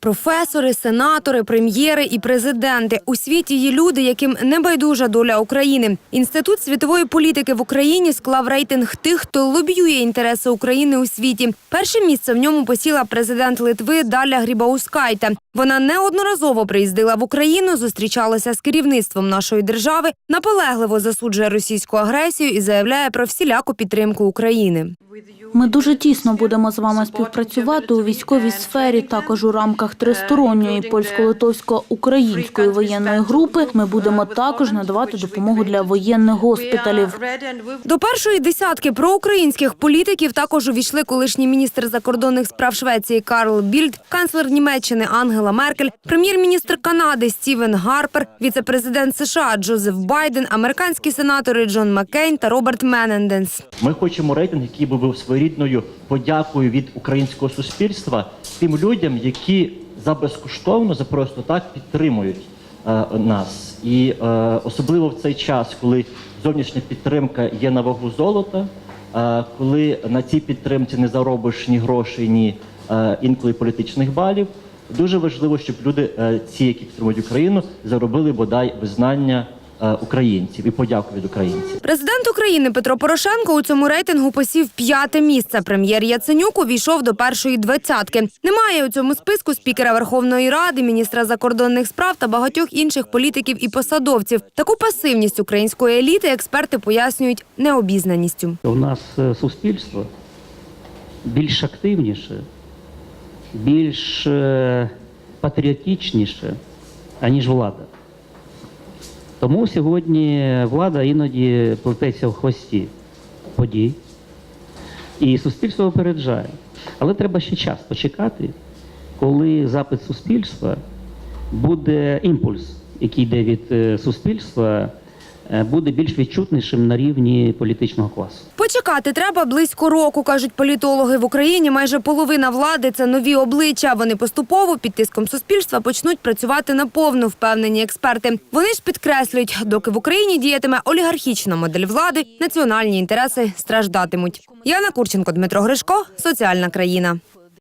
Професори, сенатори, прем'єри і президенти у світі є люди, яким не байдужа доля України. Інститут світової політики в Україні склав рейтинг тих, хто лобіює інтереси України у світі. Перше місце в ньому посіла президент Литви Даля Грібаускайте. Вона неодноразово приїздила в Україну, зустрічалася з керівництвом нашої держави, наполегливо засуджує російську агресію і заявляє про всіляку підтримку України. Ми дуже тісно будемо з вами співпрацювати у військовій сфері. Також у рамках тристоронньої польсько-литовсько-української воєнної групи ми будемо також надавати допомогу для воєнних госпіталів. До першої десятки проукраїнських політиків також увійшли колишній міністр закордонних справ Швеції Карл Більд, канцлер Німеччини Ангела Меркель, прем'єр-міністр Канади Стівен Гарпер, віце-президент США Джозеф Байден, американські сенатори Джон Маккейн та Роберт Мененденс. Ми хочемо рейтинг, який би був своєрідною подякою від українського суспільства тим людям, які за безкоштовно, за просто так підтримують е, нас. І е, особливо в цей час, коли зовнішня підтримка є на вагу золота, е, коли на цій підтримці не заробиш ні грошей, ні е, інколи політичних балів. Дуже важливо, щоб люди, е, ці, які підтримують Україну, заробили бодай визнання українців і подяку від українців. Президент України Петро Порошенко у цьому рейтингу посів п'яте місце. Прем'єр Яценюк увійшов до першої двадцятки. Немає у цьому списку спікера Верховної Ради, міністра закордонних справ та багатьох інших політиків і посадовців. Таку пасивність української еліти експерти пояснюють необізнаністю. У нас е, суспільство більш активніше, більш е, патріотичніше, аніж влада. Тому сьогодні влада іноді плететься в хвості подій, і суспільство опереджає. Але треба ще час почекати, коли запит суспільства буде імпульс, який йде від е, суспільства, буде більш відчутнішим на рівні політичного класу. Почекати треба близько року, кажуть політологи. В Україні майже половина влади це нові обличчя. Вони поступово під тиском суспільства почнуть працювати наповну, впевнені експерти. Вони ж підкреслюють, доки в Україні діятиме олігархічна модель влади, національні інтереси страждатимуть. Яна Курченко, Дмитро Гришко, соціальна країна.